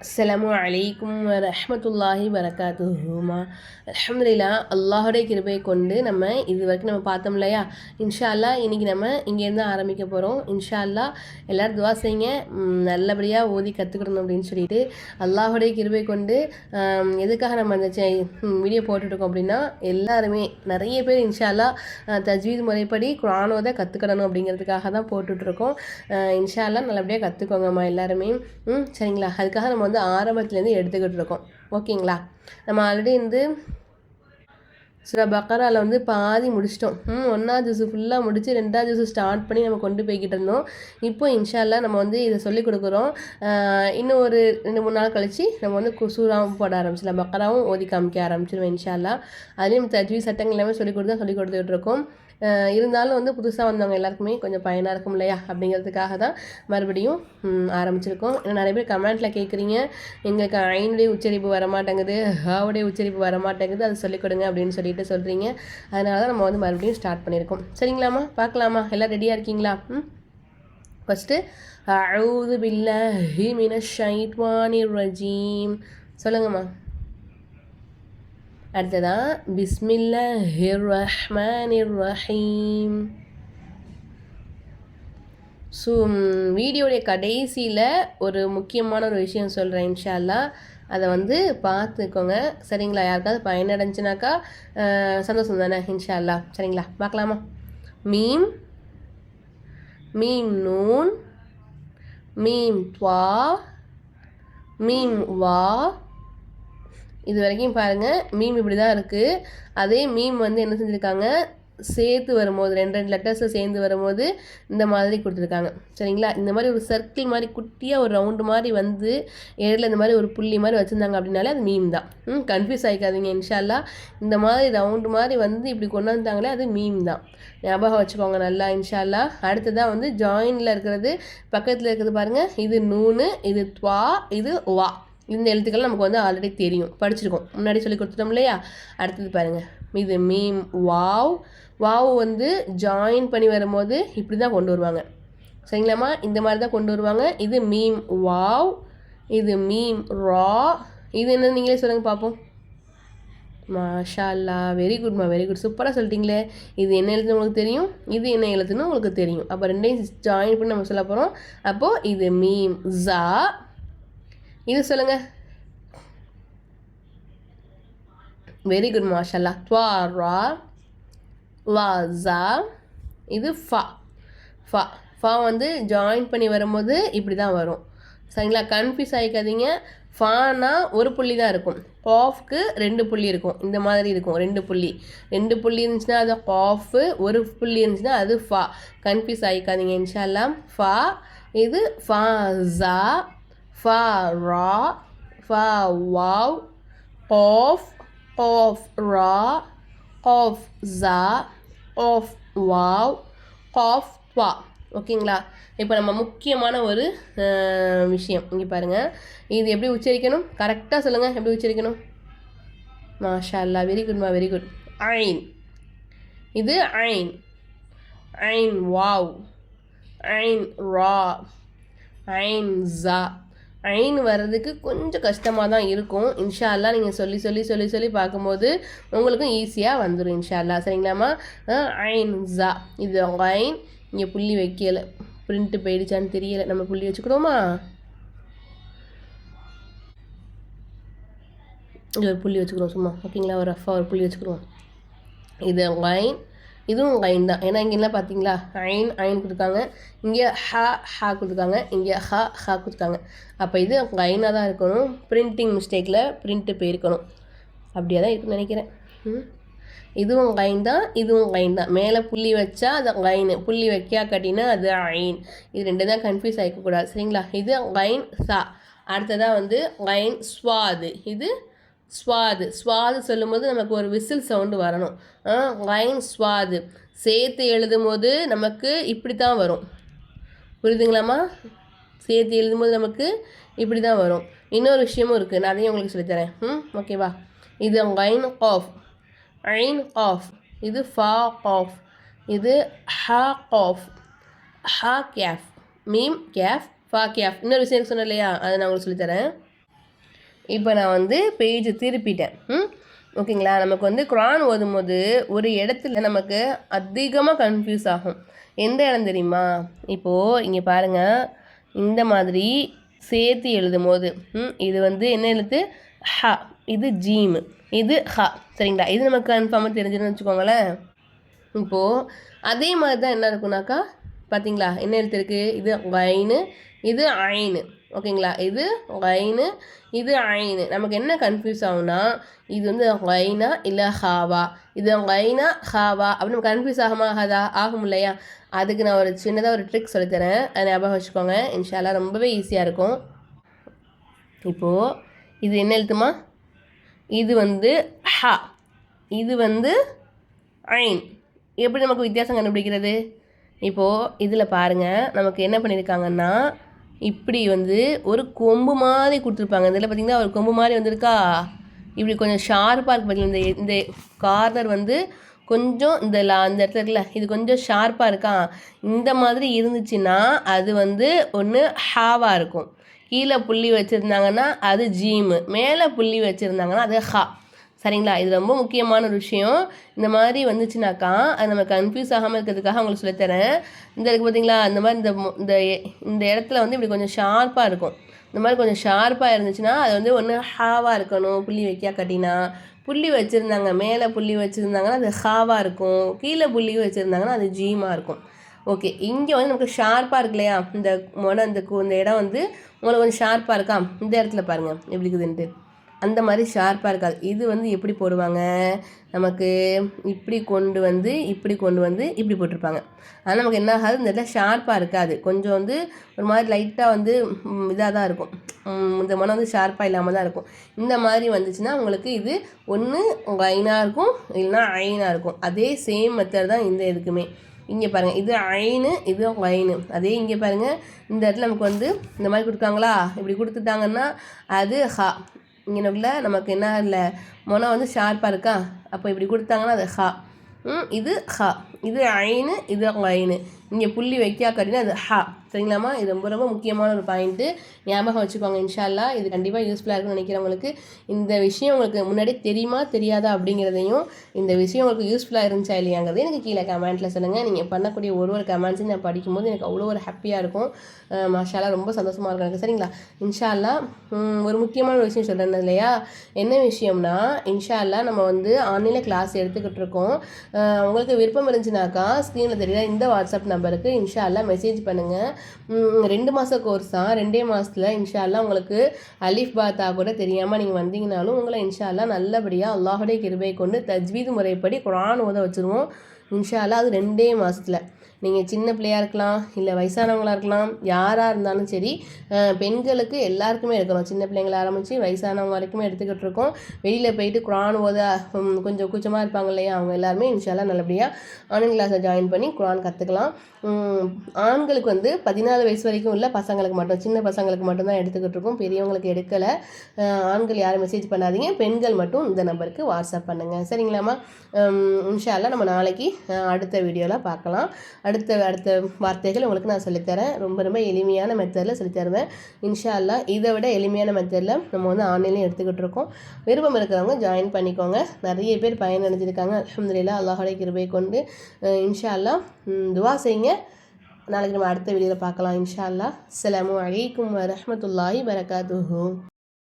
அஸ்ஸலாமு அலைக்கும் வரஹ்மத்துல்லாஹி வரகாத்துஹுமா அலமதுல்லா அல்லாஹுடைய கிருபையை கொண்டு நம்ம இது வரைக்கும் நம்ம பார்த்தோம் இல்லையா இன்ஷா அல்லாஹ் இன்றைக்கி நம்ம இங்கேருந்து ஆரம்பிக்க போகிறோம் இன்ஷா அல்லாஹ் எல்லோரும் துவா செய்யுங்க நல்லபடியாக ஓதி கற்றுக்கிடணும் அப்படின்னு சொல்லிட்டு அல்லாஹுடைய கிருபை கொண்டு எதுக்காக நம்ம இந்த வீடியோ போட்டுட்ருக்கோம் அப்படின்னா எல்லாருமே நிறைய பேர் இன்ஷா அல்லாஹ் தஜ்வீத் முறைப்படி குரானோதை கற்றுக்கிடணும் அப்படிங்கிறதுக்காக தான் போட்டுட்ருக்கோம் இன்ஷால்லா இன்ஷா நல்லபடியாக கற்றுக்கோங்கம்மா எல்லாருமே சரிங்களா அதுக்காக நம்ம வந்து ஆரம்பத்துலேருந்து எடுத்துக்கிட்டு இருக்கோம். ஓகேங்களா? நம்ம ஆல்ரெடி வந்து சில பக்கராவில் வந்து பாதி முடிச்சிட்டோம். ம் ஒன்றாவது ஜூஸு ஃபுல்லாக முடித்து ரெண்டாவது ஜூஸு ஸ்டார்ட் பண்ணி நம்ம கொண்டு போய்கிட்டு இருந்தோம். இப்போ இன்ஷால்லாம் நம்ம வந்து இதை சொல்லிக் கொடுக்குறோம். இன்னும் ஒரு ரெண்டு மூணு நாள் கழித்து நம்ம வந்து குசூராகவும் போட ஆரம்பிச்சிடலாம். பக்கராவும் ஓதி காமிக்க ஆரம்பிச்சிடுவோம் இன்ஷால்லா அதுலேயும் தஜ்வி சட்டங்கள் எல்லாமே சொல்லிக் கொடுத்து தான் சொல்லிக் கொடுத்துட்டு இருக்கோம். இருந்தாலும் வந்து புதுசாக வந்தவங்க எல்லாருக்குமே கொஞ்சம் பயனாக இருக்கும் இல்லையா? அப்படிங்கிறதுக்காக தான் மறுபடியும் ஆரம்பிச்சிருக்கோம். நிறைய பேர் கமெண்ட்டில் கேட்குறீங்க எங்களுக்கு ஐனுடைய உச்சரிப்பு வரமாட்டேங்குது ஹாவுடைய உச்சரிப்பு வரமாட்டேங்குது. அது சொல்லிக் கொடுங்க அப்படின்னு சொல்லி சொல்லிட்டு சொல்கிறீங்க அதனால தான் நம்ம வந்து மறுபடியும் ஸ்டார்ட் பண்ணியிருக்கோம். சரிங்களாம்மா? பார்க்கலாமா? எல்லாம் ரெடியாக இருக்கீங்களா? ம்? ஃபஸ்ட்டு அவுது பில்லாஹி மினஷ் ஷைத்வானிர் ரஜீம் சொல்லுங்கம்மா. அடுத்ததா பிஸ்மில்லாஹிர் ரஹ்மானிர் ரஹீம் ஸோ வீடியோடைய கடைசியில் ஒரு முக்கியமான ஒரு விஷயம் சொல்கிறேன் இன்ஷால்லா அதை வந்து பார்த்துக்கோங்க சரிங்களா? யாருக்காவது பயனடைஞ்சுனாக்கா சந்தோஷம் தானே? இன்ஷால்லா சரிங்களா? பார்க்கலாமா மீம் மீம் நூன் மீம் துவா மீம் வா. இது வரைக்கும் பாருங்கள் மீம் இப்படி தான் இருக்குது அதே மீம் வந்து என்ன செஞ்சுருக்காங்க? சேர்த்து வரும்போது ரெண்டு ரெண்டு லெட்டர்ஸை சேர்ந்து வரும்போது இந்த மாதிரி கொடுத்துருக்காங்க. சரிங்களா? இந்த மாதிரி ஒரு சர்க்கிள் மாதிரி குட்டியாக ஒரு ரவுண்டு மாதிரி வந்து ஏரில் இந்த மாதிரி ஒரு புள்ளி மாதிரி வச்சுருந்தாங்க அப்படின்னாலே அது மீம் தான். ம் கன்ஃபியூஸ் ஆகிக்காதீங்க இன்ஷால்லா. இந்த மாதிரி ரவுண்டு மாதிரி வந்து இப்படி கொண்டு வந்தாங்களே அது மீம் தான். ஞாபகம் வச்சுக்கோங்க நல்லா இன்ஷால்லா. அடுத்ததாக வந்து ஜாயினில் இருக்கிறது பக்கத்தில் இருக்கிறது பாருங்கள் இது நூனு இது துவா இது வா. இந்த எழுத்துக்கள் நமக்கு வந்து ஆல்ரெடி தெரியும். படிச்சிருக்கோம். முன்னாடி சொல்லி கொடுத்துட்டோம் இல்லையா? அடுத்தது பாருங்கள் இது மீம் வாவ் வாவ் வந்து ஜாயின் பண்ணி வரும்போது இப்படி தான் கொண்டு வருவாங்க. சரிங்களாம்மா? இந்த மாதிரி தான் கொண்டு வருவாங்க. இது மீம் வாவ் இது மீம் ரா இது என்ன நீங்களே சொல்லுங்கள் பார்ப்போம் மாஷா அல்லா வெரி குட்மா வெரி குட் சூப்பராக சொல்லிட்டீங்களே. இது என்ன எழுத்துன்னு உங்களுக்கு தெரியும்? இது என்ன எழுத்துன்னு உங்களுக்கு தெரியும். அப்போ ரெண்டையும் ஜாயின் பண்ணி நம்ம சொல்ல போகிறோம் அப்போது இது மீம் ஜா இது சொல்லுங்கள் வெரி குட் மாஷல்லா. துவாரா வாசா இது ஃபா. ஃபா. ஃபா வந்து ஜாயின் பண்ணி வரும்போது இப்படி தான் வரும். சரிங்களா? கன்ஃபியூஸ் ஆகிக்காதீங்க ஃபானா ஒரு புள்ளி தான் இருக்கும். காஃப்க்கு ரெண்டு புள்ளி இருக்கும். இந்த மாதிரி இருக்கும். ரெண்டு புள்ளி. ரெண்டு புள்ளி இருந்துச்சுன்னா அது காஃபு ஒரு புள்ளி இருந்துச்சுன்னா அது ஃபா. கன்ஃபியூஸ் ஆகிக்காதீங்க இன்ஷால்லாம் ஃபா. இது ஃபா ஜா. ஃபா ரா. ஃபா வாவ். காஃப் காஃப் ரா. காஃப் ஜா. ஆஃப் வாவ் காஃப் வா ஓகேங்களா? இப்போ நம்ம முக்கியமான ஒரு விஷயம். இங்கே பாருங்கள் இது எப்படி உச்சரிக்கணும்? கரெக்டாக சொல்லுங்கள் எப்படி உச்சரிக்கணும்? மாஷா அல்லா வெரி குட்மா வெரி குட் ஐன் இது ஐன் ஐன் வாவ் ஐன் ரா ஐன் ஜா ஐன் வர்றதுக்கு கொஞ்சம் கஷ்டமாக தான் இருக்கும். இன்ஷா நீங்கள் சொல்லி சொல்லி சொல்லி சொல்லி பார்க்கும்போது உங்களுக்கும் ஈஸியாக வந்துடும் இன்ஷா அல்லாஹ் சரிங்களாம்மா ஐன் ஜா. இது ஐன் இங்கே புள்ளி வைக்கலை. பிரிண்ட்டு போயிடுச்சான்னு தெரியலை. நம்ம புள்ளி வச்சுக்கிறோமா ஒரு புள்ளி வச்சுக்கிறோம் சும்மா. ஓகேங்களா? ஒரு ரஃபாக ஒரு புள்ளி வச்சுக்கிறோம் இது ஐன் இதுவும் ஐன் தான். ஏன்னா இங்கெல்லாம் பார்த்தீங்களா ஐன் ஐன் கொடுத்துருக்காங்க இங்கே ஹா ஹா கொடுத்துருக்காங்க இங்கே ஹா ஹா கொடுத்துருக்காங்க அப்போ இது ஐனாக தான் இருக்கணும். பிரிண்டிங் மிஸ்டேக்கில் பிரிண்ட்டு போயிருக்கணும். அப்படியே தான் இருக்குன்னு நினைக்கிறேன். ம். இதுவும் ஐன் தான். இதுவும் ஐன் தான். மேலே புள்ளி வச்சா அது ஐன். புள்ளி வைக்கா கட்டினா அது ஐன். இது ரெண்டு தான் கன்ஃபியூஸ் ஆகிக்கக்கூடாது சரிங்களா? இது ஐன் சா. அடுத்ததாக வந்து ஐன் ஸ்வாது. இது ஸ்வாது ஸ்வாது சொல்லும்போது நமக்கு ஒரு விசில் சவுண்டு வரணும். லைன் ஸ்வாது சேர்த்து எழுதும் போது நமக்கு இப்படி தான் வரும். புரியுதுங்களாம்மா? சேர்த்து எழுதும்போது நமக்கு இப்படி தான் வரும். இன்னொரு விஷயமும் இருக்குது நான் அதையும் உங்களுக்கு சொல்லித்தரேன். ம் ஓகேவா இது ஐன் காஃப் ஐன் காஃப் இது ஃபா காஃப் இது ஹா காஃப் ஹா கேஃப். மீம் கேஃப் ஃபா கேஃப். இன்னொரு விஷயம் சொன்னேன் இல்லையா? அதை நான் உங்களுக்கு சொல்லித்தரேன். இப்போ நான் வந்து பேஜை திருப்பிட்டேன். ம்? ஓகேங்களா? நமக்கு வந்து குரான் ஓதும்போது ஒரு இடத்துல நமக்கு அதிகமாக கன்ஃபியூஸ் ஆகும். எந்த இடம் தெரியுமா? இப்போது இங்கே பாருங்கள் இந்த மாதிரி சேர்த்து எழுதும் போது ம் இது வந்து என்ன எழுத்து? ஹ. இது ஜீம். இது ஹ. சரிங்களா? இது நமக்கு கன்ஃபார்மாக தெரிஞ்சுன்னு வச்சுக்கோங்களேன். இப்போது அதே மாதிரி தான் என்ன இருக்குனாக்கா பார்த்தீங்களா என்ன எழுத்து இருக்குது இது வைனு இது ஐனு ஓகேங்களா? இது ஐனு இது ஐனு. நமக்கு என்ன கன்ஃபியூஸ் ஆகும்னா இது வந்து ஐனா இல்லை ஹாவா. இது ஐனா ஹாவா. அப்படின்னு கன்ஃபியூஸ் ஆகுமா ஆகாதா ஆகும் இல்லையா? அதுக்கு நான் ஒரு சின்னதாக ஒரு ட்ரிக் சொல்லித்தரேன் அதை ஞாபகம் வச்சுக்கோங்க. இன்ஷால்லா ரொம்பவே ஈஸியாக இருக்கும். இப்போது இது என்ன எழுத்துமா? இது வந்து ஹா. இது வந்து ஐன். எப்படி நமக்கு வித்தியாசம் கண்டுபிடிக்கிறது? இப்போது இதில் பாருங்கள் நமக்கு என்ன பண்ணியிருக்காங்கன்னா இப்படி வந்து ஒரு கொம்பு மாதிரி கொடுத்துருப்பாங்க. இதில் பார்த்திங்கன்னா ஒரு கொம்பு மாதிரி வந்திருக்கா? இப்படி கொஞ்சம் ஷார்ப்பாக இருக்குது பார்த்தீங்கன்னா இந்த இந்த கார்னர் வந்து கொஞ்சம் இந்த லா அந்த இடத்துல இருக்குல்ல இது கொஞ்சம் ஷார்ப்பாக இருக்கா? இந்த மாதிரி இருந்துச்சுன்னா அது வந்து ஒன்று ஹாவாக இருக்கும். கீழே புள்ளி வச்சுருந்தாங்கன்னா அது ஜீமு மேலே புள்ளி வச்சுருந்தாங்கன்னா அது ஹா சரிங்களா? இது ரொம்ப முக்கியமான ஒரு விஷயம். இந்த மாதிரி வந்துச்சுனாக்கா அது நம்ம கன்ஃபியூஸ் ஆகாமல் இருக்கிறதுக்காக உங்களுக்கு சொல்லித்தரேன் இந்த இருக்குது பார்த்தீங்களா இந்த மாதிரி இந்த இந்த இந்த இடத்துல வந்து இப்படி கொஞ்சம் ஷார்ப்பாக இருக்கும். இந்த மாதிரி கொஞ்சம் ஷார்ப்பாக இருந்துச்சுன்னா அது வந்து ஒன்று ஹாவாக இருக்கணும். புள்ளி வைக்கா கட்டினா. புள்ளி வச்சுருந்தாங்க மேலே புள்ளி வச்சுருந்தாங்கன்னா அது ஹாவாக இருக்கும். கீழே புள்ளி வச்சுருந்தாங்கன்னா அது ஜீமாக இருக்கும். ஓகே இங்கே வந்து நமக்கு ஷார்ப்பாக இருக்கு இல்லையா? இந்த முனை இந்த இந்த இடம் வந்து உங்களுக்கு கொஞ்சம் ஷார்ப்பாக இருக்கா? இந்த இடத்துல பாருங்கள் எப்படி இருக்குதுன்ட்டு. அந்த மாதிரி ஷார்ப்பாக இருக்காது. இது வந்து எப்படி போடுவாங்க? நமக்கு இப்படி கொண்டு வந்து இப்படி கொண்டு வந்து இப்படி போட்டிருப்பாங்க. ஆனால் நமக்கு என்ன ஆகாது? இந்த இடத்துல ஷார்ப்பாக இருக்காது. கொஞ்சம் வந்து ஒரு மாதிரி லைட்டாக வந்து இதாக தான் இருக்கும். இந்த மனம் வந்து ஷார்ப்பாக இல்லாமல் தான் இருக்கும். இந்த மாதிரி வந்துச்சுன்னா உங்களுக்கு இது ஒன்று உங்கள் ஐனாக இருக்கும் இல்லைன்னா ஐனாக இருக்கும். அதே சேம் மெத்தட் தான் இந்த இதுக்குமே. இங்கே பாருங்கள் இது ஐனு இது ஐனு அதே இங்கே பாருங்கள் இந்த இடத்துல நமக்கு வந்து இந்த மாதிரி கொடுக்காங்களா? இப்படி கொடுத்துட்டாங்கன்னா அது ஹா இங்கே நமக்கு என்ன இல்லை? மொனை வந்து ஷார்ப்பாக இருக்கா? அப்போ இப்படி கொடுத்தாங்கன்னா அது ஹா. இது ஹா. இது ஐனு இது ஐனு இங்கே புள்ளி வைக்கா கட்டினா அது ஹா. சரிங்களாம்மா? இது ரொம்ப ரொம்ப முக்கியமான ஒரு பாயிண்ட்டு. ஞாபகம் வச்சுக்கோங்க இன்ஷால்லா. இது கண்டிப்பாக யூஸ்ஃபுல்லாக இருக்குன்னு நினைக்கிறவங்களுக்கு இந்த விஷயம் உங்களுக்கு முன்னாடி தெரியுமா தெரியாதா அப்படிங்கிறதையும் இந்த விஷயம் உங்களுக்கு யூஸ்ஃபுல்லாக இருந்துச்சா இல்லையாங்கிறது எனக்கு கீழே கமெண்ட்டில் சொல்லுங்கள் நீங்கள் பண்ணக்கூடிய ஒரு ஒரு கமெண்ட்ஸையும் நான் படிக்கும்போது எனக்கு அவ்வளோ ஒரு ஹாப்பியாக இருக்கும். மாஷாலா ரொம்ப சந்தோஷமாக இருக்கும் எனக்கு. சரிங்களா? இன்ஷால்லா ஒரு முக்கியமான ஒரு விஷயம் சொல்கிறேன் இல்லையா? என்ன விஷயம்னா இன்ஷால்லா நம்ம வந்து ஆன்லைனில் கிளாஸ் எடுத்துக்கிட்டு இருக்கோம். உங்களுக்கு விருப்பம் இருந்துச்சு இருந்துச்சுனாக்கா ஸ்க்ரீனில் தெரியல இந்த வாட்ஸ்அப் நம்பருக்கு இன்ஷால்லா மெசேஜ் பண்ணுங்கள் ரெண்டு மாத கோர்ஸ் தான் ரெண்டே மாதத்தில் இன்ஷால்லா உங்களுக்கு அலிஃப் பாத்தா கூட தெரியாமல் நீங்கள் வந்தீங்கனாலும் உங்களை இன்ஷால்லா நல்லபடியாக அல்லாஹுடைய கிருபை கொண்டு தஜ்வீது முறைப்படி குரான் ஓத வச்சுருவோம். இன்ஷால்லா அது ரெண்டே மாதத்தில் நீங்கள் சின்ன பிள்ளையாக இருக்கலாம் இல்லை வயசானவங்களாக இருக்கலாம் யாராக இருந்தாலும் சரி பெண்களுக்கு எல்லாருக்குமே எடுக்கிறோம் சின்ன பிள்ளைங்கள ஆரம்பித்து வயசானவங்க வரைக்குமே எடுத்துக்கிட்டு இருக்கோம். வெளியில் போயிட்டு குரான் ஓத கொஞ்சம் கூச்சமாக இருப்பாங்க இல்லையா? அவங்க எல்லாருமே இன்ஷால்லாம் நல்லபடியாக ஆன்லைன் கிளாஸை ஜாயின் பண்ணி குரான் கற்றுக்கலாம் ஆண்களுக்கு வந்து பதினாலு வயசு வரைக்கும் உள்ள பசங்களுக்கு மட்டும் சின்ன பசங்களுக்கு மட்டும்தான் எடுத்துக்கிட்டு இருக்கோம். பெரியவங்களுக்கு எடுக்கலை. ஆண்கள் யாரும் மெசேஜ் பண்ணாதீங்க. பெண்கள் மட்டும் இந்த நம்பருக்கு வாட்ஸ்அப் பண்ணுங்கள் சரிங்களாம்மா? இன்ஷால்லாம் நம்ம நாளைக்கு அடுத்த வீடியோவில் பார்க்கலாம். அடுத்த அடுத்த வார்த்தைகள் உங்களுக்கு நான் சொல்லித்தரேன். ரொம்ப ரொம்ப எளிமையான மெத்தடில் சொல்லித்தருவேன். இன்ஷா அல்லா இதை விட எளிமையான மெத்தடில் நம்ம வந்து ஆன்லைன்லேயும் எடுத்துக்கிட்டு இருக்கோம். விருப்பம் இருக்கிறவங்க ஜாயின் பண்ணிக்கோங்க. நிறைய பேர் பயனடைஞ்சிருக்காங்க. அலமதுல்லா அல்லாஹோடைய கிருபை கொண்டு. இன்ஷா அல்லா துவா செய்யுங்க. நாளைக்கு நம்ம அடுத்த வீடியோவில் பார்க்கலாம். இன்ஷா அல்லா அஸ்லாம் வலைக்கம் வரமத்துல்லாஹி வரகாத்துஹூ